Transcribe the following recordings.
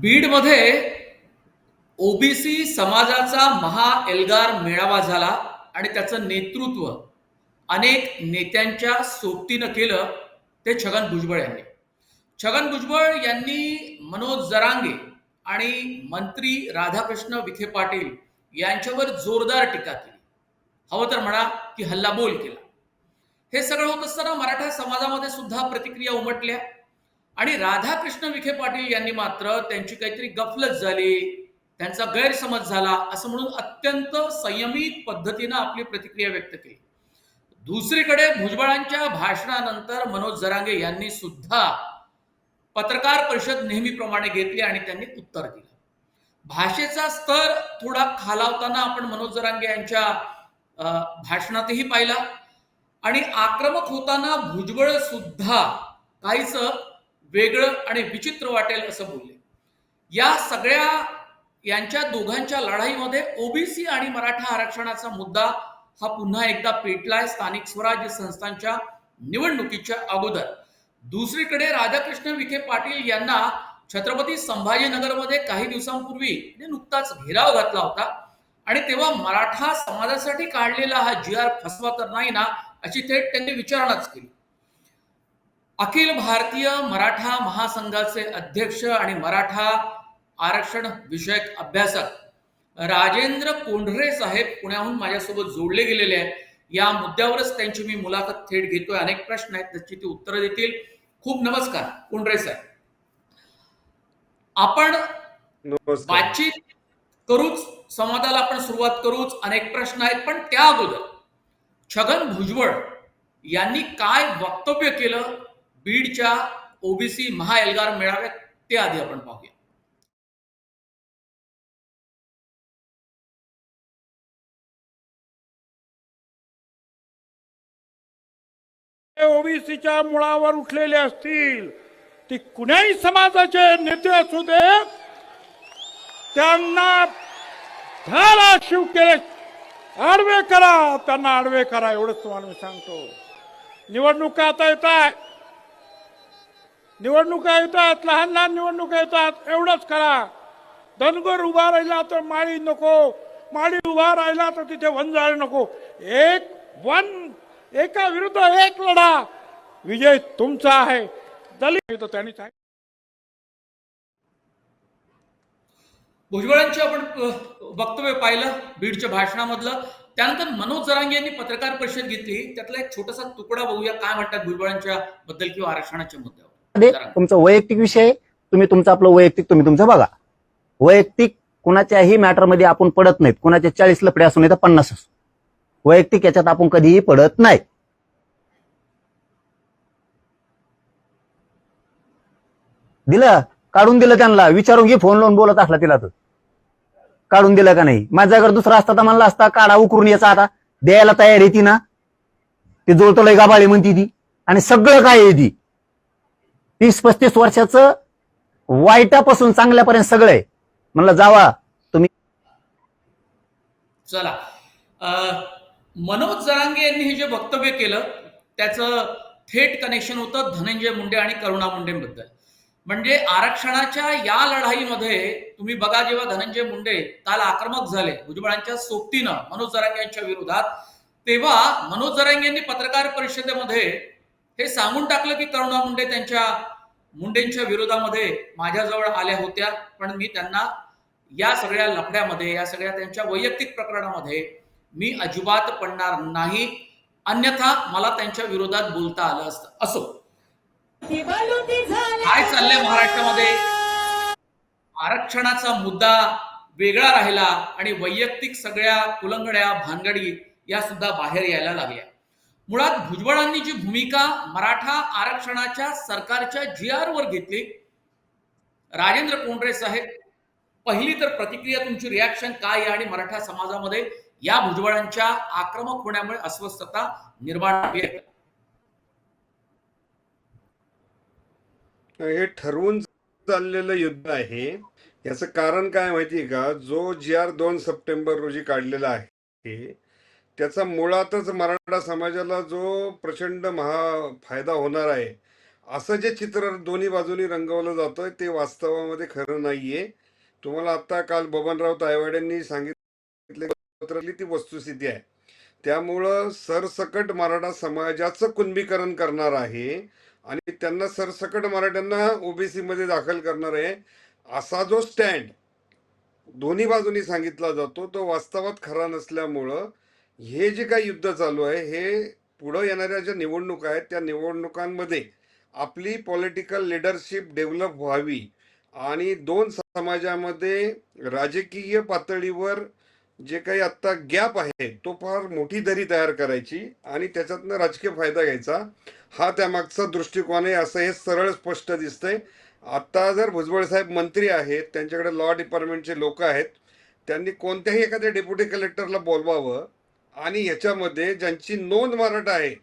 बीडमध्ये ओबीसी समाजाचा महा एल्गार मेळावा झाला आणि त्याचं नेतृत्व अनेक नेत्यांच्या सोबतीनं केलं ते छगन भुजबळ यांनी. छगन भुजबळ यांनी मनोज जरांगे आणि मंत्री राधाकृष्ण विखे पाटील यांच्यावर जोरदार टीका केली. हवं तर म्हणा की हल्लाबोल केला. हे सगळं होत असताना मराठा समाजामध्ये सुद्धा प्रतिक्रिया उमटल्या. आणि राधाकृष्ण विखे पाटील यांनी मात्र त्यांची काहीतरी गफलत झाली. त्यांचा गैरसमज झाला असं म्हणून अत्यंत संयमित पद्धतीनं आपली प्रतिक्रिया व्यक्त केली. दुसरीकडे भुजबळांच्या भाषणानंतर मनोज जरांगे यांनी सुद्धा पत्रकार परिषद नेहमीप्रमाणे घेतली आणि त्यांनी उत्तर दिलं. भाषेचा स्तर थोडा खालावताना आपण मनोज जरांगे यांच्या अं, भाषणातही पाहिला. आणि आक्रमक होताना भुजबळ सुद्धा काहीच वेगळं आणि विचित्र वाटेल असं बोलले. या सगळ्या यांच्या दोघांच्या लढाईमध्ये ओबीसी आणि मराठा आरक्षणाचा मुद्दा हा पुन्हा एकदा पेटलाय स्थानिक स्वराज्य संस्थांच्या निवडणुकीच्या अगोदर. दुसरीकडे राधाकृष्ण विखे पाटील यांना छत्रपती संभाजीनगरमध्ये काही दिवसांपूर्वी म्हणजे नुकताच घेराव घातला होता. आणि तेव्हा मराठा समाजासाठी काढलेला हा जी आर फसवा तर नाही ना अशी थेट त्यांनी विचारणाच केली. अखिल भारतीय मराठा महासंघाचे अध्यक्ष आणि मराठा आरक्षण विषयक अभ्यासक राजेंद्र कोंढरे साहेब पुण्याहून माझ्यासोबत जोडले गेलेले आहेत. या मुद्द्यावरच त्यांची मी मुलाखत थेट घेतोय. अनेक प्रश्न आहेत त्याची ती उत्तरं देतील. खूप नमस्कार कोंढरे साहेब. आपण बातचीत करूच संवादाला आपण सुरुवात करूच अनेक प्रश्न आहेत पण त्या अगोदर छगन भुजबळ यांनी काय वक्तव्य केलं? बीडच्या ओबीसी महाएल्गार मेळाव्यात ते आधी आपण पाहूया. ओबीसीच्या मुळावर उठलेले असतील ती कुण्याही समाजाचे नेते असू दे त्यांना झाला शिव केले आडवे करा त्यांना आडवे करा एवढंच तुम्हाला मी सांगतो. निवडणुका आता येत आहे निवडणुका येतात लहान लहान निवडणुका येतात एवढंच करा. धनगर उभा राहिला तर माळी नको माळी उभा राहिला तर तिथे वंजाळ नको. एक वन एका विरुद्ध एक लढा. विजय तुमचा आहे. दलित त्यांनी भुजबळांची आपण वक्तव्य पाहिलं बीडच्या भाषणामधलं. त्यानंतर मनोज जरांगे यांनी पत्रकार परिषद घेतली. त्यातला एक छोटासा तुकडा बघूया काय म्हणतात भुजबळांच्या बद्दल किंवा आरक्षणाच्या मुद्द्यावर. तुमचं वैयक्तिक विषय तुम्ही तुमचं आपलं वैयक्तिक तुम्ही तुमचं बघा. वैयक्तिक कुणाच्याही मॅटरमध्ये आपण पडत नाहीत. कुणाचे चाळीस लपडे असू नाही तर पन्नास असू. वैयक्तिक याच्यात आपण कधीही पडत नाही. दिलं? काढून दिलं त्यांना. विचारून घे फोन लावून बोलत असला तिला तर. काढून दिलं का नाही? माझ्या जर दुसरा असता तर म्हणला असता काढा उकरून याचा आता. द्यायला तयार आहे ती ना. ती जोडतो लय गाबाळी म्हणती ती. आणि सगळं काय आहे ती? तीस पस्तीस वर्षाचं वाईटापासून चांगल्यापर्यंत सगळं आहे. म्हणलं जावा तुम्ही चला. मनोज जरांगे यांनी हे जे वक्तव्य केलं त्याचं थेट कनेक्शन होतं धनंजय मुंडे आणि करुणा मुंडेंबद्दल. म्हणजे आरक्षणाच्या या लढाईमध्ये तुम्ही बघा जेव्हा धनंजय मुंडे काल आक्रमक झाले भुजबळांच्या सोबतीनं मनोज जरांगे यांच्या विरोधात तेव्हा मनोज जरांगे यांनी पत्रकार परिषदेमध्ये हे सांगून टाकलं की करुणा मुंडे त्यांच्या मुंडेंच्या विरोधामध्ये माझ्याजवळ आल्या होत्या. पण मी त्यांना या सगळ्या लफड्यामध्ये या सगळ्या त्यांच्या वैयक्तिक प्रकरणामध्ये मी अजिबात पडणार नाही. अन्यथा मला त्यांच्या विरोधात बोलता आलं असतं. असो. काय चाललंय महाराष्ट्रामध्ये? आरक्षणाचा मुद्दा वेगळा राहिला आणि वैयक्तिक सगळ्या कुलंगड्या भानगडी या सुद्धा बाहेर यायला लागल्या. मुळात भुजबळांनी जी भूमिका मराठा आरक्षणाच्या सरकारच्या जी आर वर घेतली राजेंद्र कोंडरे साहेब पहिली तर प्रतिक्रिया तुमची रिॲक्शन काय आहे आणि मराठा समाजामध्ये या भुजबळांच्या आक्रमक होण्यामुळे अस्वस्थता निर्माण झाली हे ठरवून चाललेलं युद्ध आहे. याचं कारण काय माहितीये का? जो जी आर दोन सप्टेंबर रोजी काढलेला आहे त्याचा मुळातच मराठा समाजाला जो प्रचंड महा फायदा होणार आहे असं जे चित्र दोन्ही बाजूनी रंगवलं जातं ते वास्तवामध्ये खरं नाहीये. तुम्हाला आता काल बबनराव तायवाड्यांनी सांगितले ती वस्तुस्थिती आहे. त्यामुळं सरसकट मराठा समाजाचं कुणबीकरण करणार आहे आणि त्यांना सरसकट मराठ्यांना ओबीसी मध्ये दाखल करणार आहे असा जो स्टँड दोन्ही बाजूनी सांगितला जातो तो वास्तवात खरा नसल्यामुळं हे जे काही युद्ध चालू आहे हे पुढं येणाऱ्या ज्या निवडणुका आहेत त्या निवडणुकांमध्ये आपली पॉलिटिकल लिडरशिप डेव्हलप व्हावी आणि दोन समाजामध्ये राजकीय पातळीवर जे काही आत्ता गॅप आहे तो फार मोठी दरी तयार करायची आणि त्याच्यातनं राजकीय फायदा घ्यायचा. हा त्यामागचा दृष्टिकोन आहे असं हे सरळ स्पष्ट दिसतंय. आत्ता जर भुजबळ साहेब मंत्री आहेत त्यांच्याकडे लॉ डिपार्टमेंटचे लोक आहेत त्यांनी कोणत्याही एखाद्या डेप्युटी कलेक्टरला बोलवावं आणि ह्याच्यामध्ये ज्यांची नोंद मराठा आहे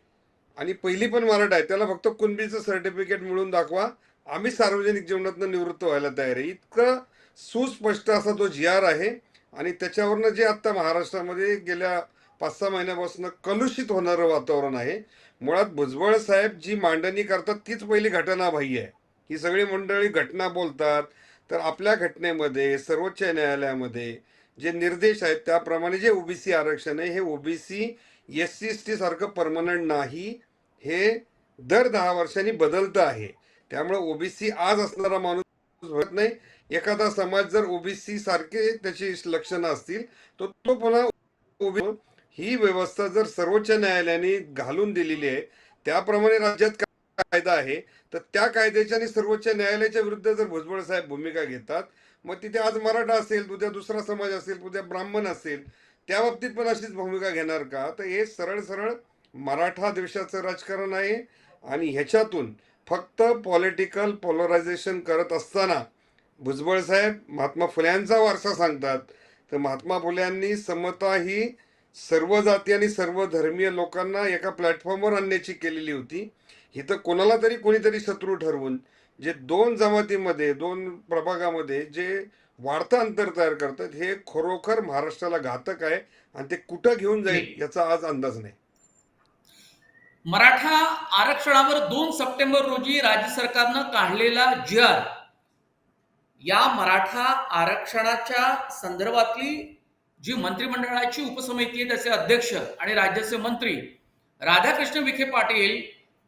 आणि पहिली पण मराठा आहे त्याला फक्त कुणबीचं सर्टिफिकेट मिळून दाखवा. आम्ही सार्वजनिक जीवनातनं निवृत्त व्हायला तयार आहे. इतकं सुस्पष्ट असा तो जी आर आहे. आणि त्याच्यावरनं जे आत्ता महाराष्ट्रामध्ये गेल्या पाच सहा महिन्यापासून कलुषित होणारं वातावरण आहे. मुळात भुजबळ साहेब जी मांडणी करतात तीच पहिली घटनाबाह्य आहे. ही सगळी मंडळी घटना बोलतात. तर आपल्या घटनेमध्ये सर्वोच्च न्यायालयामध्ये जे निर्देश आहेत त्याप्रमाणे जे ओबीसी आरक्षण आहे हे OBC S C S T सारखं परमनंट नाही. हे दर दहा वर्षांनी बदलतं आहे. त्यामुळे ओबीसी आज असणारा माणूस होत नाही. एखादा समाज जर ओबीसी सारखे त्याची लक्षणं असतील तर तो पुन्हा ओबी ही व्यवस्था जर सर्वोच्च न्यायालयाने घालून दिलेली आहे त्याप्रमाणे राज्यात कायदा आहे. तर त्या कायद्याच्या आणि सर्वोच्च न्यायालयाच्या विरुद्ध जर भुजबळ साहेब भूमिका घेतात मग तिथे आज मराठा असेल उद्या दुसरा समाज असेल उद्या ब्राह्मण असेल त्या बाबतीत पण अशीच भूमिका घेणार का? तर हे सरळ सरळ मराठा देशाचं राजकारण आहे आणि ह्याच्यातून फक्त पॉलिटिकल पॉलरायझेशन करत असताना भुजबळ साहेब महात्मा फुल्यांचा वारसा सांगतात. तर महात्मा फुल्यांनी समता ही सर्व जाती आणि सर्व धर्मीय लोकांना एका प्लॅटफॉर्मवर आणण्याची केलेली होती. इथं कोणाला तरी कोणीतरी शत्रू ठरवून जे दोन जमातीमध्ये दोन प्रभागामध्ये जे वाढतं अंतर तयार करतात हे खरोखर महाराष्ट्राला घातक आहे आणि ते कुठं घेऊन जाईल याचा आज अंदाज नाही. मराठा आरक्षणावर दोन सप्टेंबर रोजी राज्य सरकारनं काढलेला जी आर या मराठा आरक्षणाच्या संदर्भातली जी मंत्रिमंडळाची उपसमिती आहे त्याचे अध्यक्ष आणि राज्याचे मंत्री राधाकृष्ण विखे पाटील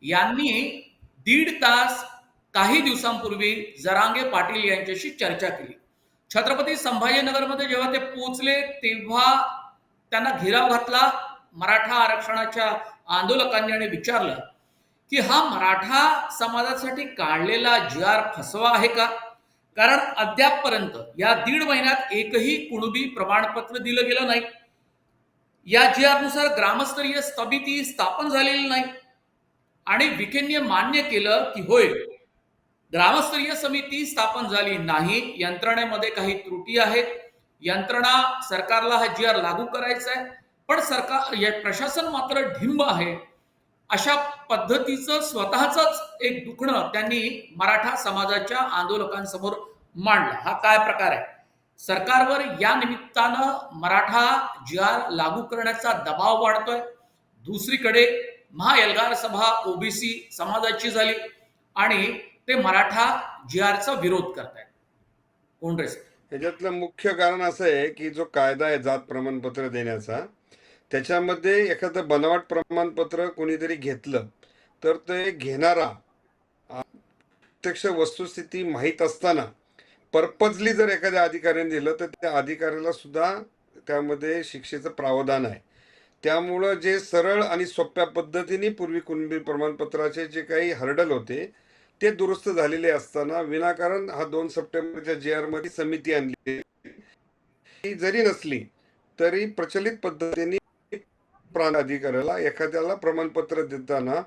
यांनी दीड तास काही दिवसांपूर्वी जरांगे पाटील यांच्याशी चर्चा केली. छत्रपती संभाजीनगरमध्ये जेव्हा ते पोहोचले तेव्हा त्यांना घेराव घातला मराठा आरक्षणाच्या आंदोलकांनी आणि विचारलं की हा मराठा समाजासाठी काढलेला जी आर फसवा आहे का? कारण अद्यापपर्यंत या दीड महिन्यात एकही कुणबी प्रमाणपत्र दिलं गेलं नाही. या जी आरनुसार ग्रामस्तरीय स्थबिती स्थापन झालेली नाही. आणि विखेंनी मान्य केलं की होय ग्रामस्तरीय समिती स्थापन झाली नाही. यंत्रणेमध्ये काही त्रुटी आहेत. यंत्रणा सरकारला हा जी आर लागू करायचा आहे. पण सरकार या प्रशासन मात्र ढिंब आहे. अशा पद्धतीचं स्वतःच एक दुखणं त्यांनी मराठा समाजाच्या आंदोलकांसमोर मांडलं. हा काय प्रकार आहे? सरकारवर या निमित्तानं मराठा जी आर लागू करण्याचा दबाव वाढतोय. दुसरीकडे महाएल्गार सभा ओबीसी समाजाची झाली आणि ते मराठा जी आरचा विरोध करतायत. काँग्रेस. ह्याच्यातलं मुख्य कारण असं आहे की जो कायदा आहे जात प्रमाणपत्र देण्याचा त्याच्यामध्ये एखादं बनावट प्रमाणपत्र कोणीतरी घेतलं तर ते घेणारा प्रत्यक्ष वस्तुस्थिती माहीत असताना पर्पजली जर एखाद्या अधिकाऱ्याने दिलं तर त्या अधिकाऱ्याला सुद्धा त्यामध्ये शिक्षेचं प्रावधान आहे. त्यामुळं जे सरळ आणि सोप्या पद्धतीने पूर्वी कुणबी प्रमाणपत्राचे जे काही हर्डल होते ते दुरुस्त झालेले असताना विनाकारण हा दोन सप्टेंबरच्या जी आरमध्ये समिती आणली. जरी नसली तरी प्रचलित पद्धतीने प्रांत अधिकाऱ्याला एखाद्याला प्रमाणपत्र देताना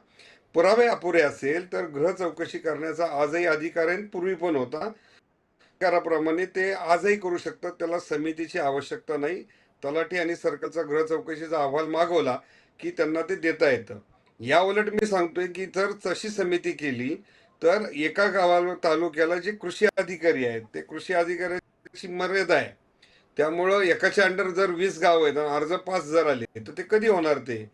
पुरावे अपुरे असेल तर गृह चौकशी करण्याचा आजही अधिकार पूर्वी पण होता. अधिकाराप्रमाणे ते आजही करू शकतात. त्याला समितीची आवश्यकता नाही. तलाठी आणि सरकारचा गृह चौकशीचा अहवाल मागवला की त्यांना ते देता येतं. या उलट मी सांगतोय की जर तशी समिती केली तर एका गावाला तालुक्याला जे कृषी अधिकारी आहेत ते कृषी अधिकाऱ्याची मर्यादा आहे. त्यामुळं एकाच्या अंडर जर वीस गाव आहेत आणि अर्ज पास हजार आले तर ते कधी होणार ते?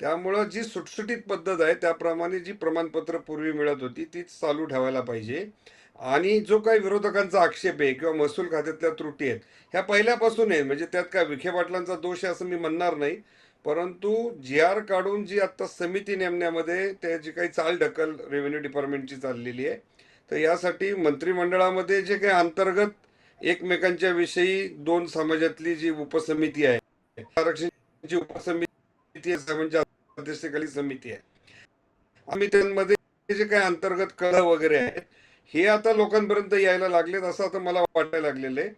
त्यामुळं जी सुटसुटीत पद्धत आहे त्याप्रमाणे जी प्रमाणपत्र पूर्वी मिळत होती तीच चालू ठेवायला पाहिजे. आणि जो काही विरोधकांचा आक्षेप आहे किंवा महसूल खात्यातल्या त्रुटी आहेत ह्या पहिल्यापासून आहे म्हणजे त्यात काय विखे पाटलांचा दोष आहे असं मी म्हणणार नाही. परंतु जी आर काढून जी आता समिती नेमण्यामध्ये त्याची काही चाल ढकल रेव्हेन्यू डिपार्टमेंटची चाललेली आहे तर यासाठी मंत्रिमंडळामध्ये जे काही अंतर्गत एकमेकांच्या विषयी दोन समाजातली जी उपसमिती आहे आरक्षणची उपसमिती म्हणजे अध्यक्षतेखाली समिती आहे. आम्ही त्यांमध्ये जे काही अंतर्गत कळ वगैरे आहेत हे आता लोकांपर्यंत यायला लागलेत असं आता मला वाटायला लागलेलं आहे.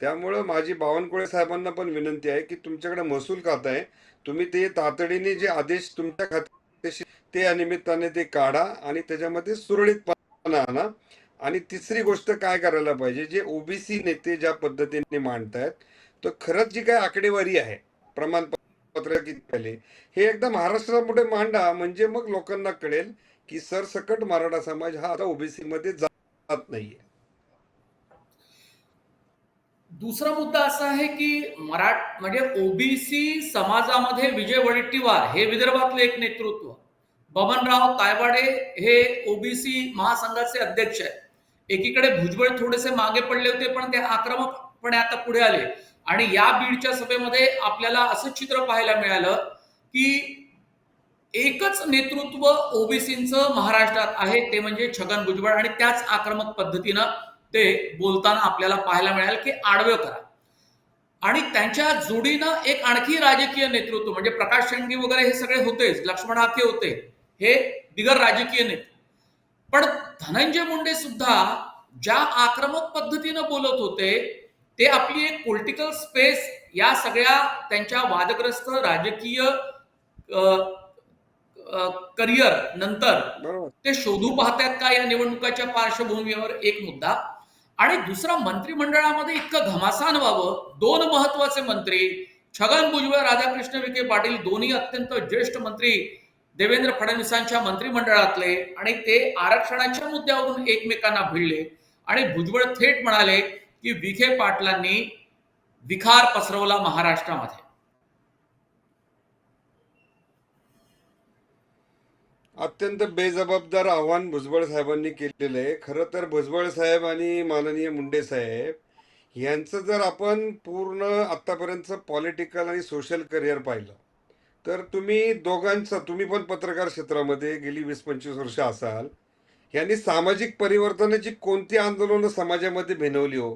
त्यामुळं माझी बावनकुळे साहेबांना पण विनंती आहे की तुमच्याकडे महसूल खातं आहे तुम्ही ते तातडीने जे आदेश तुमच्या खात्याशी ते या निमित्ताने ते काढा आणि त्याच्यामध्ये सुरळीतपणा आणा. आणि तिसरी गोष्ट काय करायला पाहिजे? जे ओबीसी नेते ज्या पद्धतीने मांडतायत तर खरंच जी काय आकडेवारी आहे प्रमाणपत्र किती आले हे एकदा महाराष्ट्रापुढे मांडा. म्हणजे मग लोकांना कळेल की सरसकट मराठा समाज हा आता ओबीसी मध्ये जात नाहीये. दुसरा मुद्दा असा आहे की मराठ म्हणजे ओबीसी समाजामध्ये विजय वडेट्टीवार हे विदर्भातले एक नेतृत्व. बबनराव तायवाडे हे ओबीसी महासंघाचे अध्यक्ष आहेत. एकीकडे भुजबळ थोडेसे मागे पडले होते पण ते आक्रमकपणे आता पुढे आले. आणि या बीडच्या सभेमध्ये आपल्याला असं चित्र पाहायला मिळालं की एकच नेतृत्व ओबीसींचं महाराष्ट्रात आहे ते म्हणजे छगन भुजबळ. आणि त्याच आक्रमक पद्धतीनं ते बोलताना आपल्याला पाहायला मिळाल की आडवे करा. आणि त्यांच्या जोडीनं एक आणखी राजकीय नेतृत्व म्हणजे प्रकाश शेंडगे वगैरे हे सगळे होतेच लक्ष्मण हाके होते हे बिगर राजकीय नेते. पण धनंजय मुंडे सुद्धा ज्या आक्रमक पद्धतीनं बोलत होते ते आपली एक पॉलिटिकल स्पेस या सगळ्या त्यांच्या वादग्रस्त राजकीय करिअर नंतर ते शोधू पाहतायत का या निवडणुकाच्या पार्श्वभूमीवर एक मुद्दा? आणि दुसरा मंत्रिमंडळामध्ये इतकं घमासान व्हावं दोन महत्त्वाचे मंत्री छगन भुजबळ राधाकृष्ण विखे पाटील दोन्ही अत्यंत ज्येष्ठ मंत्री देवेंद्र फडणवीसांच्या मंत्रिमंडळातले आणि ते आरक्षणाच्या मुद्द्यावरून एकमेकांना भिडले. आणि भुजबळ थेट म्हणाले की विखे पाटलांनी विखार पसरवला महाराष्ट्रामध्ये. अत्यंत बेजबाबदार आव्हान भुजबळ साहेबांनी केलेलं आहे. खरं तर भुजबळ साहेब आणि माननीय मुंडे साहेब यांचं जर आपण पूर्ण आत्तापर्यंतचं पॉलिटिकल आणि सोशल करिअर पाहिलं तर तुम्ही दोघांचं तुम्ही पण पत्रकार क्षेत्रामध्ये गेली वीस पंचवीस वर्ष असाल यांनी सामाजिक परिवर्तनाची कोणती आंदोलनं समाजामध्ये भिनवली हो?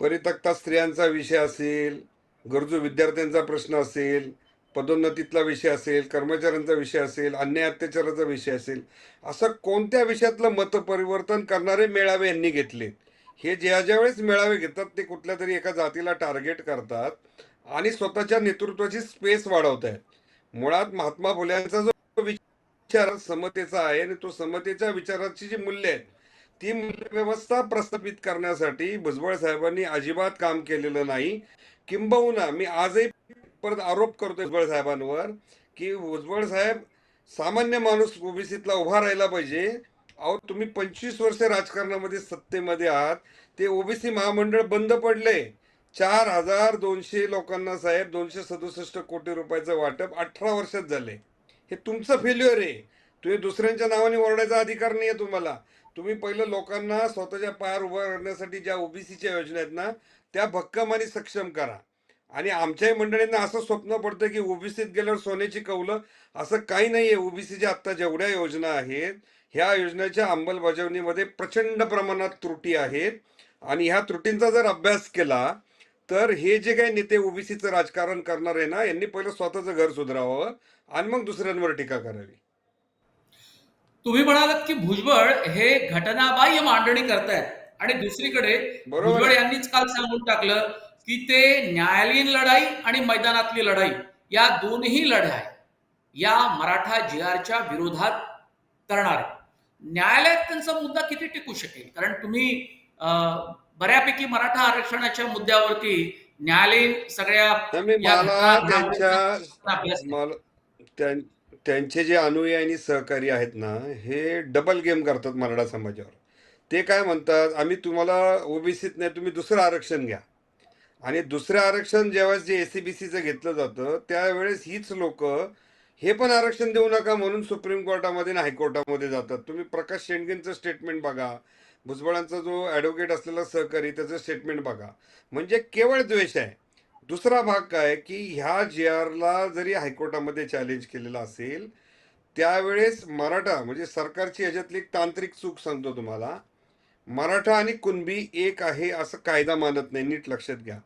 परितक्ता स्त्रियांचा विषय असेल गरजू विद्यार्थ्यांचा प्रश्न असेल पदोन्नतीतला विषय असेल कर्मचाऱ्यांचा विषय असेल अन्याय अत्याचाराचा विषय असेल असं कोणत्या विषयातलं मतपरिवर्तन करणारे मेळावे यांनी घेतलेत? हे ज्या ज्या वेळेस मेळावे घेतात ते कुठल्या तरी एका जातीला टार्गेट करतात आणि स्वतःच्या नेतृत्वाची स्पेस वाढवत आहेत. मुळात महात्मा फुल्यांचा जो विचार समतेचा आहे आणि तो समतेच्या विचाराची जी मूल्य आहेत ती मूल्यव्यवस्था प्रस्थापित करण्यासाठी भुजबळ साहेबांनी अजिबात काम केलेलं नाही. किंबहुना मी आजही परत आरोप करतोय भुजबळ साहेबांवर की भुजबळ साहेब सामान्य माणूस ओबीसीतला उभा राहिला पाहिजे. अहो तुम्ही पंचवीस वर्ष राजकारणामध्ये सत्तेमध्ये आहात. ते ओबीसी महामंडळ बंद पडले चार हजार दोनशे लोकांना साहेब दोनशे सदुसष्ट कोटी रुपयाचं वाटप अठरा वर्षात झाले हे तुमचं फेल्युअर आहे. तुम्ही दुसऱ्यांच्या नावाने ओरडायचा अधिकार नाही आहे तुम्हाला. तुम्ही पहिलं लोकांना स्वतःच्या पायावर उभं करण्यासाठी ज्या ओबीसीच्या योजना आहेत ना त्या भक्कम आणि सक्षम करा. आणि आमच्याही मंडळींना असं स्वप्न पडतं की ओबीसीत गेल्यावर सोन्याची कौलं असं काही नाही आहे ओबीसीच्या आत्ता जेवढ्या योजना आहेत ह्या योजनेच्या अंमलबजावणीमध्ये प्रचंड प्रमाणात त्रुटी आहेत. आणि ह्या त्रुटींचा जर अभ्यास केला तर हे जे काही नेते ओबीसीचं राजकारण करणार आहे ना यांनी पहिलं स्वतःचं घर सुधारावं आणि मग दुसऱ्यांवर टीका करावी. तुम्ही म्हणालात की भुजबळ हे घटनाबाह्य मांडणी करतायत आणि दुसरीकडे बरोबर भुजबळ. यांनीच काल सांगून टाकलं की ते न्यायालयीन लढाई आणि मैदानातली लढाई या दोन्ही लढाई या मराठा जी आरच्या विरोधात करणार. आहे. न्यायालयात त्यांचा मुद्दा किती टिकू शकेल? कारण तुम्ही बऱ्यापैकी मराठा आरक्षणाच्या मुद्द्यावरती न्यायालयीन सगळ्या त्यांचे जे अनुयायी आणि सहकारी आहेत ना हे डबल गेम करतात मराठा समाजावर. ते काय म्हणतात आम्ही तुम्हाला ओबीसीत नाही तुम्ही दुसरं आरक्षण घ्या. आणि दुसरं आरक्षण जेव्हा जे एसीबीसीचं घेतलं जातं त्यावेळेस हीच लोक हे पण आरक्षण देऊ नका म्हणून सुप्रीम कोर्टामध्ये आणि हायकोर्टामध्ये जातात. तुम्ही प्रकाश शेंडगेंचं स्टेटमेंट बघा. भुजबळांचा जो ॲडव्होकेट असलेला सहकारी त्याचं स्टेटमेंट बघा. म्हणजे केवळ द्वेष आहे. दुसरा भाग काय की ह्या जे आरला जरी हायकोर्टामध्ये चॅलेंज केलेला असेल त्यावेळेस मराठा म्हणजे सरकारची ह्याच्यातली एक तांत्रिक चूक सांगतो तुम्हाला. मराठा आणि कुणबी एक आहे असं कायदा मानत नाही नीट लक्षात घ्या.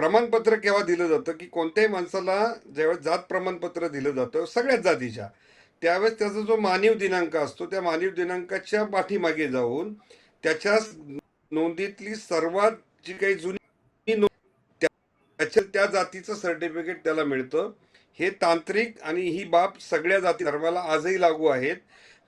प्रमाणपत्र केव्हा दिलं जातं की कोणत्याही माणसाला ज्यावेळेस जात प्रमाणपत्र दिलं जातं सगळ्याच जातीच्या त्यावेळेस त्याचा जो मानीव दिनांक असतो त्या मानीव दिनांकाच्या पाठीमागे जाऊन त्याच्या नोंदीतली सर्वात जी काही जुनी नोंद त्या- त्याच्या त्या जातीचं सर्टिफिकेट त्याला मिळतं. हे तांत्रिक आणि ही बाब सगळ्या जाती धर्माला आजही लागू आहेत.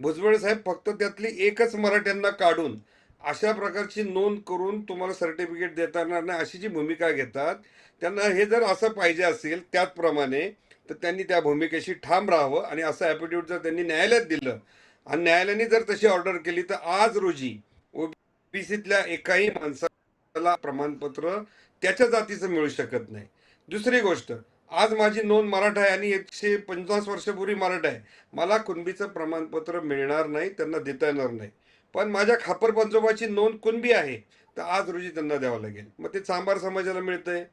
भुजबळ साहेब फक्त त्यातली एकच मराठ्यांना काढून अशा प्रकारची नोंद करून तुम्हाला सर्टिफिकेट देता येणार नाही अशी जी भूमिका घेतात त्यांना हे जर असं पाहिजे असेल त्याचप्रमाणे तर त्यांनी त्या भूमिकेशी ठाम राहावं आणि असं ॲपिट्यूट जर त्यांनी न्यायालयात दिलं आणि न्यायालयाने जर तशी ऑर्डर केली तर आज रोजी ओबीसीतल्या एकाही माणसाला प्रमाणपत्र त्याच्या जातीचं मिळू शकत नाही. दुसरी गोष्ट आज माझी नोंद मराठा आहे आणि एकशे पंचवीस वर्षपूर्वी मराठा आहे. मला कुणबीचं प्रमाणपत्र मिळणार नाही त्यांना देता येणार नाही. पण माझ्या खापर पंजोबाची नोंद कुणबी आहे तर आज रोजी त्यांना द्यावं लागेल. मग ते चांभार समाजाला मिळतंय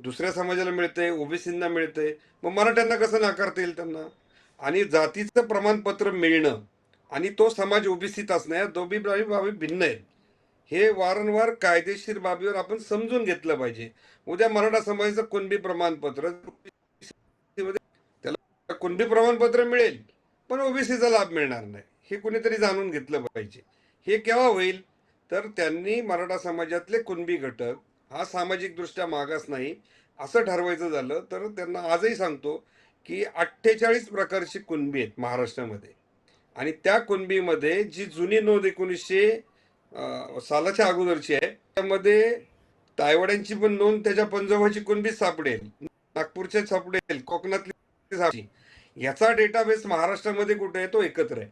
दुसऱ्या समाजाला मिळतंय ओबीसींना मिळतंय मग मराठ्यांना कसं नाकारता येईल त्यांना? आणि जातीचं प्रमाणपत्र मिळणं आणि तो समाज ओबीसीत असणं या दोबी बाबी बाबी भिन्न आहेत. हे वारंवार कायदेशीर बाबीवर आपण समजून घेतलं पाहिजे. उद्या मराठा समाजाचं कुणबी प्रमाणपत्र त्याला कुणबी प्रमाणपत्र मिळेल पण ओबीसीचा लाभ मिळणार नाही. हे कुणीतरी जाणून घेतलं पाहिजे. हे केव्हा होईल? तर त्यांनी मराठा समाजातले कुणबी घटक हा सामाजिकदृष्ट्या मागास नाही असं ठरवायचं झालं तर त्यांना आजही सांगतो की अठ्ठेचाळीस प्रकारची कुणबी आहेत महाराष्ट्रामध्ये. आणि त्या कुणबीमध्ये जी जुनी नोंद एकोणीसशे सालाच्या अगोदरची आहे त्यामध्ये तायवाड्यांची पण नोंद त्याच्या पंजाबाची कुणबी सापडेल नागपूरच्या सापडेल कोकणातली याचा डेटाबेस महाराष्ट्रामध्ये कुठे आहे? तो एकत्र आहे.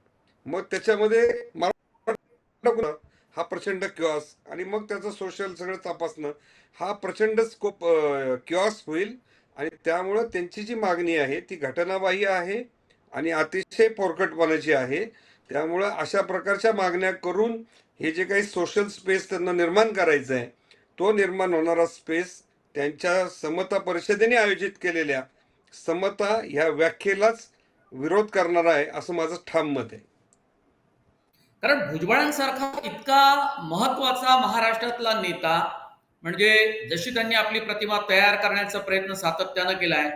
मग त्याच्यामध्ये मराठा हा प्रचंड क्यॉस आणि मग त्याचं सोशल सगळं तपासणं हा प्रचंड स्कोप क्यॉस होईल. आणि त्यामुळं त्यांची जी मागणी आहे ती घटनाबाह्य आहे आणि अतिशय पोरकटपणाची आहे. त्यामुळं अशा प्रकारच्या मागण्या करून हे जे काही सोशल स्पेस त्यांना निर्माण करायचं आहे तो निर्माण होणारा स्पेस त्यांच्या समता परिषदेने आयोजित केलेल्या समता ह्या व्याख्येलाच विरोध करणार आहे असं माझं ठाम मत आहे. कारण भुजबळांसारखा इतका महत्त्वाचा महाराष्ट्रातला नेता म्हणजे जशी त्यांनी आपली प्रतिमा तयार करण्याचा प्रयत्न सातत्यानं केलाय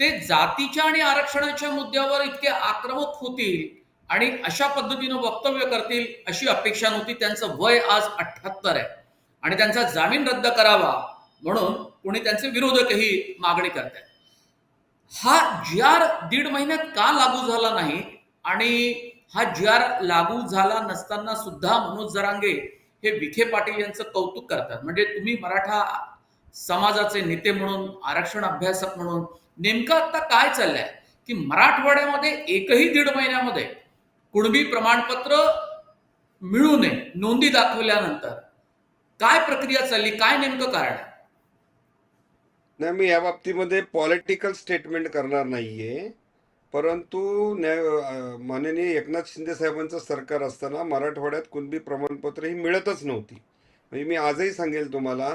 ते जातीच्या आणि आरक्षणाच्या मुद्द्यावर इतके आक्रमक होतील आणि अशा पद्धतीनं वक्तव्य करतील अशी अपेक्षा नव्हती. त्यांचं वय आज अठ्याहत्तर आहे. आणि त्यांचा जामीन रद्द करावा म्हणून कोणी त्यांचे विरोधकही मागणी करतात हा जी आर दीड महिन्यात का लागू झाला नाही आणि हा जी आर लागू झाला नसताना सुद्धा मनोज जरांगे हे विखे पाटील यांचं कौतुक करतात. म्हणजे तुम्ही मराठा समाजाचे नेते म्हणून आरक्षण अभ्यासक म्हणून नेमकं आता काय चाललंय? की मराठवाड्यामध्ये एकही दीड महिन्यामध्ये कुणबी प्रमाणपत्र मिळू नये नोंदी दाखवल्यानंतर काय प्रक्रिया चालली? काय नेमकं कारण आहे? नाही मी या बाबतीमध्ये पॉलिटिकल स्टेटमेंट करणार नाहीये. परंतु न्याय माननीय एकनाथ शिंदे साहेबांचं सरकार असताना मराठवाड्यात कुणबी प्रमाणपत्र ही मिळतच नव्हती. म्हणजे मी आजही सांगेल तुम्हाला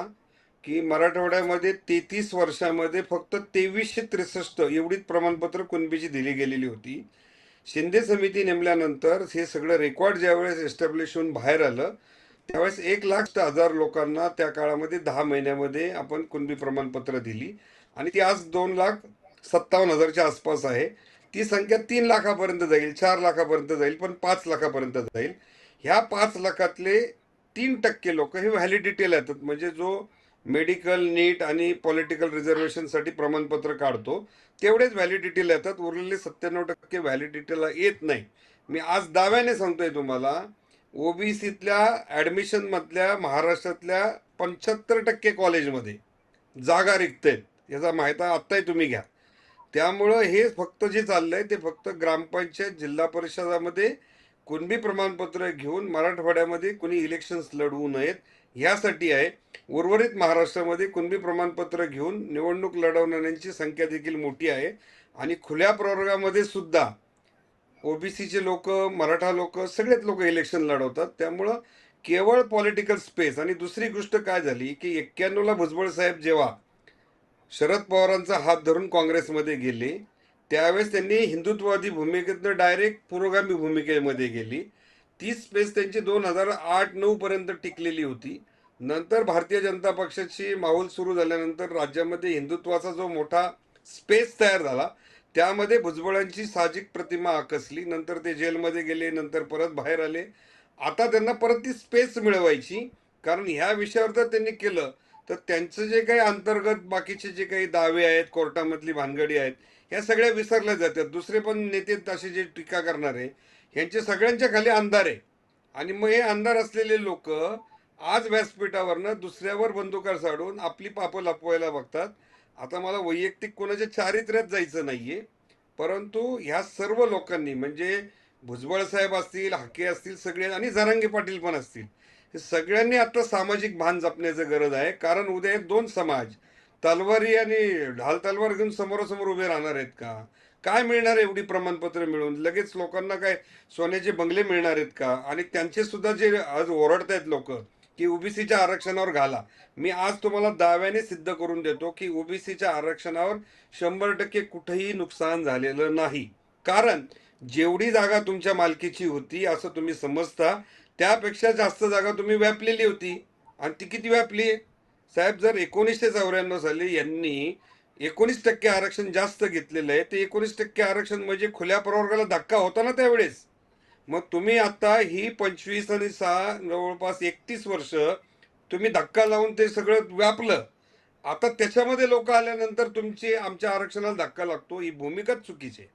की मराठवाड्यामध्ये तेहतीस वर्षामध्ये फक्त तेवीसशे त्रेसष्ट एवढीच प्रमाणपत्र कुणबीची दिली गेलेली होती. शिंदे समिती नेमल्यानंतर हे सगळं रेकॉर्ड ज्यावेळेस एस्टॅब्लिश होऊन बाहेर आलं त्यावेळेस एक लाख हजार लोकांना त्या काळामध्ये दहा महिन्यामध्ये आपण कुणबी प्रमाणपत्र दिली. आणि ती आज दोन लाख सत्तावन्न हजारच्या आसपास आहे. ती संख्या तीन लाखापर्यंत जाईल चार लाखापर्यंत जाईल पण पाच लाखापर्यंत जाईल. ह्या पाच लाखातले तीन टक्के लोक हे व्हॅलिडिटीला येतात म्हणजे जो मेडिकल नीट आणि पॉलिटिकल रिझर्वेशनसाठी प्रमाणपत्र काढतो तेवढेच व्हॅलिडिटीला येतात. उरलेले सत्त्याण्णव टक्के व्हॅलिडिटीला येत नाही. मी आज दाव्याने सांगतोय तुम्हाला ओबीसीतल्या ॲडमिशनमधल्या महाराष्ट्रातल्या पंच्याहत्तर टक्के कॉलेजमध्ये जागा रिक्त आहेत. याचा माहिती आत्ताही तुम्ही घ्या. त्यामुळं हे फक्त जे चाललंय ते फक्त ग्रामपंचायत जिल्हा परिषदामध्ये कुणबी प्रमाणपत्र घेऊन मराठवाड्यामध्ये कुणी इलेक्शन्स लढवू नयेत ह्यासाठी आहे. उर्वरित महाराष्ट्रामध्ये कुणबी प्रमाणपत्र घेऊन निवडणूक लढवणाऱ्यांची संख्या देखील मोठी आहे. आणि खुल्या प्रवर्गामध्ये सुद्धा ओबीसीचे लोक मराठा लोक सगळेच लोक इलेक्शन लढवतात. त्यामुळं केवळ पॉलिटिकल स्पेस आणि दुसरी गोष्ट काय झाली की एक्क्याण्णवला भुजबळ साहेब जेव्हा शरद पवारांचा हात धरून काँग्रेसमध्ये गेले. त्यावेळेस त्यांनी हिंदुत्ववादी भूमिकेतनं डायरेक्ट पुरोगामी भूमिकेमध्ये गेली. ती स्पेस त्यांची दोन हजार आठ नऊपर्यंत टिकलेली होती. नंतर भारतीय जनता पक्षाची माहोल सुरू झाल्यानंतर राज्यामध्ये हिंदुत्वाचा जो मोठा स्पेस तयार झाला त्यामध्ये भुजबळांची साहजिक प्रतिमा आकसली. नंतर ते जेलमध्ये गेले नंतर परत बाहेर आले. आता त्यांना परत ती स्पेस मिळवायची. कारण ह्या विषयावर जर त्यांनी केलं. तर त्यांचं जे काही अंतर्गत बाकीचे जे काही दावे आहेत कोर्टामधली भानगडी आहेत ह्या सगळ्या विसरल्या जातात. दुसरे पण नेते असे जे टीका करणारे ह्यांचे सगळ्यांच्या खाली अंधार आहे. आणि मग हे अंधार असलेले लोक आज व्यासपीठावरनं दुसऱ्यावर बंदुका साडून आपली पापं लपवायला बघतात. आता मला वैयक्तिक कोणाच्या चारित्र्यात जायचं नाही आहे परंतु ह्या सर्व लोकांनी म्हणजे भुजबळ साहेब असतील हाके असतील सगळे आणि जरांगे पाटील पण असतील हे सगळ्यांनी आता सामाजिक भान जपण्याचं गरज आहे. कारण उद्या हे दोन समाज तलवारी आणि ढाल तलवार घेऊन समोरासमोर उभे राहणार आहेत का? काय मिळणार आहे एवढी प्रमाणपत्र मिळून? लगेच लोकांना काय सोन्याचे बंगले मिळणार आहेत का? आणि त्यांचे सुद्धा जे आज ओरडतायत लोक की ओबीसीच्या आरक्षणावर घाला. मी आज तुम्हाला दाव्याने सिद्ध करून देतो की ओबीसीच्या आरक्षणावर शंभर टक्के कुठेही नुकसान झालेलं नाही. कारण जेवढी जागा तुमच्या मालकीची होती असं तुम्ही समजता त्यापेक्षा जास्त जागा तुम्ही व्यापलेली होती. आणि ती किती व्यापली? साहेब जर एकोणीसशे चौऱ्याण्णव साली यांनी एकोणीस टक्के आरक्षण जास्त घेतलेलं आहे ते एकोणीस टक्के आरक्षण म्हणजे खुल्या प्रवर्गाला धक्का होता ना त्यावेळेस. मग तुम्ही आता ही पंचवीस आणि सहा जवळपास एकतीस वर्ष तुम्ही धक्का लावून ते सगळं व्यापलं. आता त्याच्यामध्ये लोक आल्यानंतर तुमची आमच्या आरक्षणाला धक्का लागतो ही भूमिकाच चुकीची आहे.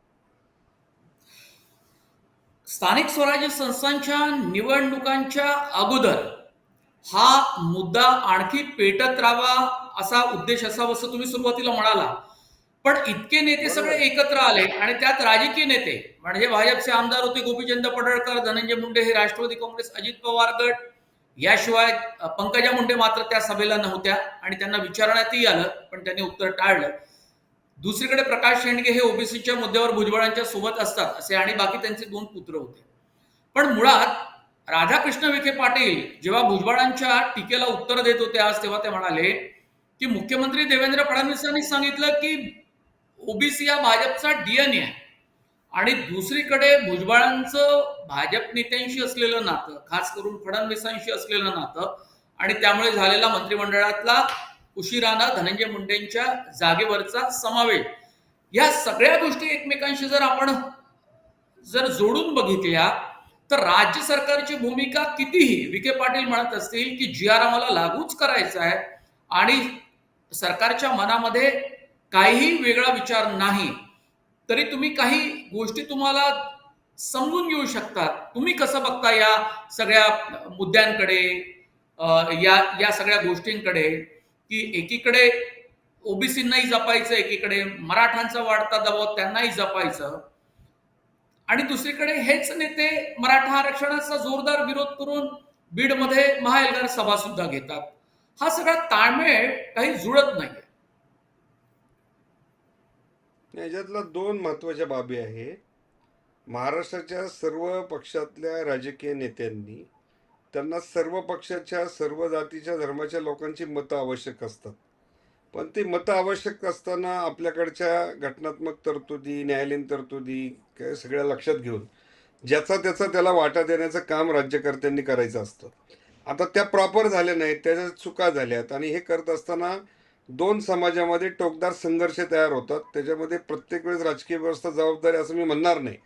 स्थानिक स्वराज्य संस्थांच्या निवडणुकांच्या अगोदर हा मुद्दा आणखी पेटत राहावा असा उद्देश असावा असं तुम्ही सुरुवातीला म्हणाला. पण इतके नेते सगळे एकत्र आले आणि त्यात राजकीय नेते म्हणजे भाजपचे आमदार होते गोपीचंद पडळकर धनंजय मुंडे हे राष्ट्रवादी काँग्रेस अजित पवार गट. याशिवाय पंकजा मुंडे मात्र त्या सभेला नव्हत्या आणि त्यांना विचारण्यातही आलं पण त्यांनी उत्तर टाळलं. दुसरीकडे प्रकाश शेंडगे हे ओबीसीच्या मुद्द्यावर भुजबळांच्या सोबत असतात असे आणि बाकी त्यांचे दोन पुत्र होते. पण मुळात राधाकृष्ण विखे पाटील जेव्हा भुजबळांच्या टीकेला उत्तर देत होते आज तेव्हा ते म्हणाले की मुख्यमंत्री देवेंद्र फडणवीसांनी सांगितलं की ओबीसी हा भाजपचा डीएनए आहे. आणि दुसरीकडे भुजबळांचं भाजप नेत्यांशी असलेलं नातं खास करून फडणवीसांशी असलेलं नातं आणि त्यामुळे झालेला मंत्रिमंडळातला उशिराना धनंजय मुंडेंच्या जागेवरचा समावेश. या सगळ्या गोष्टी एकमेकांशी जर आपण जर जोडून बघितल्या तर राज्य सरकारची भूमिका कितीही विखे पाटील म्हणत असतील की जी आर आम्हाला लागूच करायचा आहे आणि सरकारच्या मनामध्ये काहीही वेगळा विचार नाही तरी तुम्ही काही गोष्टी तुम्हाला समजून घेऊ शकतात तुम्ही कसं बघता या सगळ्या मुद्द्यांकडे या या सगळ्या गोष्टींकडे? की एकीकडे ओबीसींनाही जपायचं एकीकडे मराठांचा वाढता दबाव त्यांनाही जपायचं. आणि दुसरीकडे हेच नेते मराठा आरक्षणाचा जोरदार विरोध करून बीडमध्ये महाएल्गार सभा सुद्धा घेतात. हा सगळा ताळमेळ काही जुळत नाही याच्यातल्या दोन महत्त्वाच्या बाबी आहेत. महाराष्ट्राच्या सर्व पक्षातल्या राजकीय नेत्यांनी त्यांना सर्व पक्षाच्या सर्व जातीच्या धर्माच्या लोकांची मतं आवश्यक असतात. पण ती मतं आवश्यक असताना आपल्याकडच्या घटनात्मक तरतुदी न्यायालयीन तरतुदी काय सगळ्या लक्षात घेऊन ज्याचा त्याचा त्याला वाटा देण्याचं काम राज्यकर्त्यांनी करायचं असतं. आता त्या प्रॉपर झाल्या नाहीत त्याच्या चुका झाल्यात आणि हे करत असताना दोन समाजामध्ये टोकदार संघर्ष तयार होतात. त्याच्यामध्ये प्रत्येक वेळेस राजकीय व्यवस्था जबाबदारी असं मी म्हणणार नाही.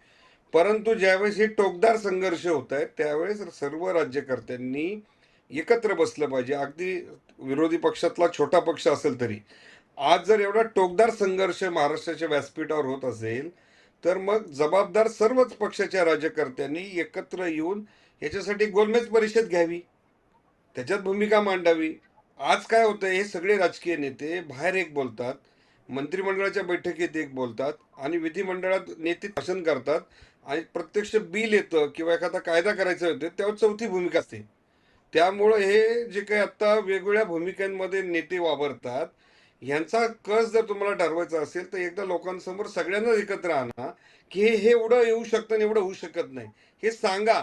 परंतु ज्यावेळेस हे टोकदार संघर्ष होत आहेत त्यावेळेस सर्व राज्यकर्त्यांनी एकत्र बसलं पाहिजे. अगदी विरोधी पक्षातला छोटा पक्ष असेल तरी. आज जर एवढा टोकदार संघर्ष महाराष्ट्राच्या व्यासपीठावर होत असेल तर मग जबाबदार सर्वच पक्षाच्या राज्यकर्त्यांनी एकत्र येऊन याच्यासाठी गोलमेज परिषद घ्यावी. त्याच्यात भूमिका मांडावी. आज काय होतं हे सगळे राजकीय नेते बाहेर एक बोलतात मंत्रिमंडळाच्या बैठकीत एक बोलतात आणि विधिमंडळात नेते भाषण करतात. आणि प्रत्यक्ष बिल येतं किंवा एखादा कायदा करायचा होतं तेव्हा चौथी भूमिका असते. त्यामुळं हे जे काही आत्ता वेगवेगळ्या भूमिकांमध्ये नेते वावरतात ह्यांचा कस जर तुम्हाला ठरवायचा असेल तर एकदा लोकांसमोर सगळ्यांना एकत्र आणा की हे एवढं येऊ शकतं आणि एवढं होऊ शकत नाही. हे सांगा.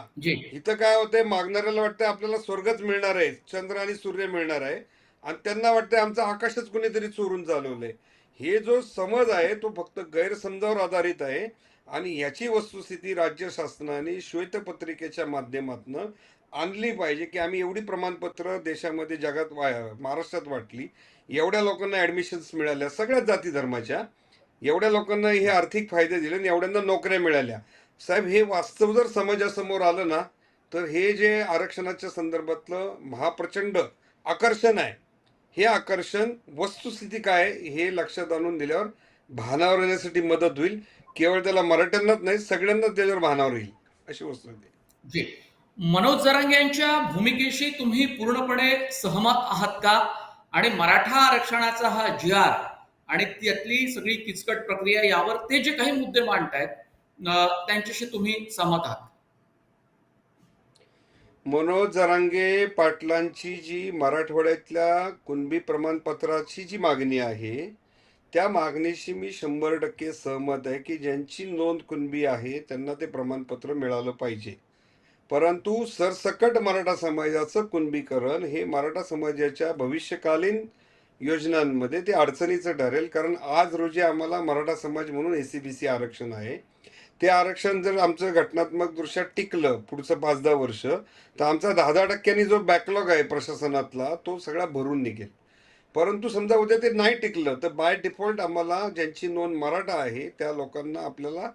इथं काय होतंय मागणाऱ्याला वाटतंय आपल्याला स्वर्गच मिळणार आहे चंद्र आणि सूर्य मिळणार आहे आणि त्यांना वाटतंय आमचं आकाशच कुणीतरी चोरून चालवलंय. हे जो समज आहे तो फक्त गैरसमजावर आधारित आहे. आणि याची वस्तुस्थिती राज्य शासनाने श्वेतपत्रिकेच्या माध्यमातून आणली पाहिजे की आम्ही एवढी प्रमाणपत्र देशामध्ये जगात वा महाराष्ट्रात वाटली एवढ्या लोकांना ॲडमिशन्स मिळाल्या सगळ्याच जाती धर्माच्या एवढ्या लोकांना हे आर्थिक फायदे दिले आणि एवढ्यांना नोकऱ्या मिळाल्या. साहेब हे वास्तव जर समाजासमोर आलं ना तर हे जे आरक्षणाच्या संदर्भातलं महाप्रचंड आकर्षण आहे. हे आकर्षण वस्तुस्थिती काय हे लक्षात आणून दिल्यावर भानावर येण्यासाठी मदत होईल. केवळ त्याला मराठ्यांनाच नाही सगळ्यांनाच त्याच्यावर भानावर येईल अशी वस्तू. जी. मनोज जरांगे यांच्या भूमिकेशी तुम्ही पूर्णपणे सहमत आहात का? आणि मराठा आरक्षणाचा हा जी आर आणि त्यातली सगळी किचकट प्रक्रिया यावर ते जे काही मुद्दे मांडतायत त्यांच्याशी तुम्ही सहमत आहात? मनोज जरांगे पाटलांची जी मराठवाड्यातल्या कुणबी प्रमाणपत्राची जी मागणी आहे त्या मागणीशी मी शंभर टक्के सहमत आहे की ज्यांची नोंद कुणबी आहे त्यांना ते प्रमाणपत्र मिळालं पाहिजे. परंतु सरसकट मराठा समाजाचं कुणबीकरण हे मराठा समाजाच्या भविष्यकालीन योजनांमध्ये ते अडचणीचं ठरेल. कारण आज रोजी आम्हाला मराठा समाज म्हणून ए सी बी सी आरक्षण आहे. ते आरक्षण जर आमचं घटनात्मक दृष्ट्या टिकलं पुढचं पाच दहा वर्ष तर आमचा दहा दहा टक्क्यांनी जो बॅकलॉग आहे प्रशासनातला तो सगळा भरून निघेल. परंतु समजा उद्या ते नाही टिकलं तर बाय डिफॉल्ट आम्हाला ज्यांची नोंद मराठा आहे त्या लोकांना आपल्याला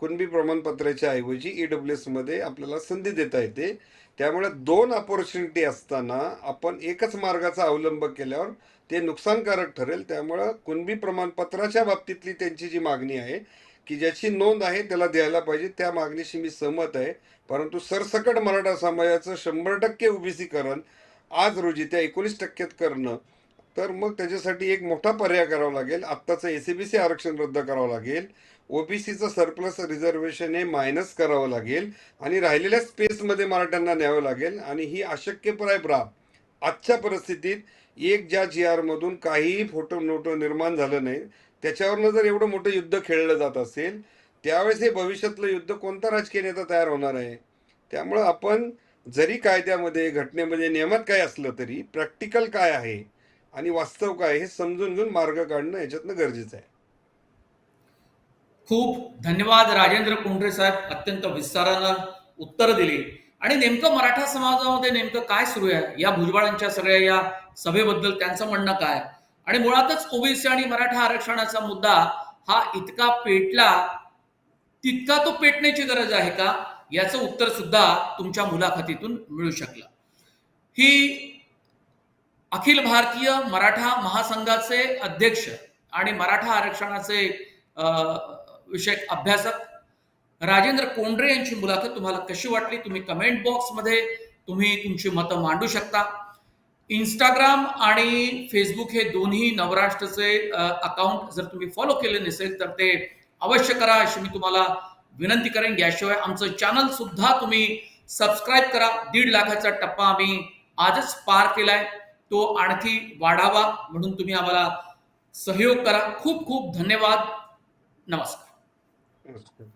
कुणबी प्रमाणपत्राच्या ऐवजी ई डब्ल्यू एसमध्ये आपल्याला संधी देता येते. त्यामुळे दोन ऑपॉर्च्युनिटी असताना आपण एकच मार्गाचा अवलंब केल्यावर ते नुकसानकारक ठरेल. त्यामुळं कुणबी प्रमाणपत्राच्या बाबतीतली त्यांची जी मागणी आहे की ज्याची नोंद आहे त्याला द्यायला पाहिजे. त्या मागणीशी मी सहमत आहे. परंतु सरसकट मराठा समाजाचं शंभर टक्के ओबीसीकरण आज रोजी त्या एकोणीस टक्क्यात करणं तर मग त्याच्यासाठी एक मोठा पर्याय करावा लागेल. आत्ताचं एसीबीसी आरक्षण रद्द करावं लागेल. ओबीसीचं सरप्लस रिझर्वेशन हे मायनस करावं लागेल. आणि राहिलेल्या स्पेसमध्ये मराठ्यांना न्यावं लागेल. आणि ही अशक्यप्राय बाब आजच्या परिस्थितीत एक ज्या जी आरमधून काहीही फोटो नोटो निर्माण झालं नाही त्याच्यावरनं जर एवढं मोठं युद्ध खेळलं जात असेल त्यावेळेस हे भविष्यातलं युद्ध कोणता राजकीय नेता तयार होणार आहे? त्यामुळं आपण जरी कायद्यामध्ये घटनेमध्ये नियमात काय असलं तरी प्रॅक्टिकल काय आहे? आणि वास्तव काय हे समजून घेऊन मार्ग काढणं याच्यातनं गरजेचं आहे. खूप धन्यवाद राजेंद्र कोंढरे साहेब अत्यंत विस्तारानं उत्तर दिली. आणि नेमकं मराठा समाजामध्ये नेमकं काय सुरू आहे? या भुजबळांच्या सगळ्या या सभेबद्दल त्यांचं म्हणणं काय? आणि मुळातच ओबीसी आणि मराठा आरक्षणाचा मुद्दा हा इतका पेटला तितका तो पेटण्याची गरज आहे का? याचं उत्तर सुद्धा तुमच्या मुलाखतीतून मिळू शकलं. ही अखिल भारतीय मराठा महासंघाचे अध्यक्ष आणि मराठा आरक्षणाचे विषयक अभ्यासक. राजेंद्र कोंडरे यांची मुलाखत तुम्हाला कशी वाटली? तुम्ही कमेंट बॉक्समध्ये तुम्ही तुमची मतं मांडू शकता. इंस्टाग्राम आणि फेसबुक हे दोन्ही नवराष्ट्रचे अकाउंट जर तुम्ही फॉलो केले नसेल तर ते अवश्य करा अशी मी तुम्हाला विनंती करेन. याशिवाय आमचं चॅनल सुद्धा तुम्ही सबस्क्राईब करा. दीड लाखाचा टप्पा आम्ही आजच पार केलाय. तो आणखी वाढावा म्हणून तुम्ही आम्हाला सहयोग करा. खूप खूप धन्यवाद. नमस्कार.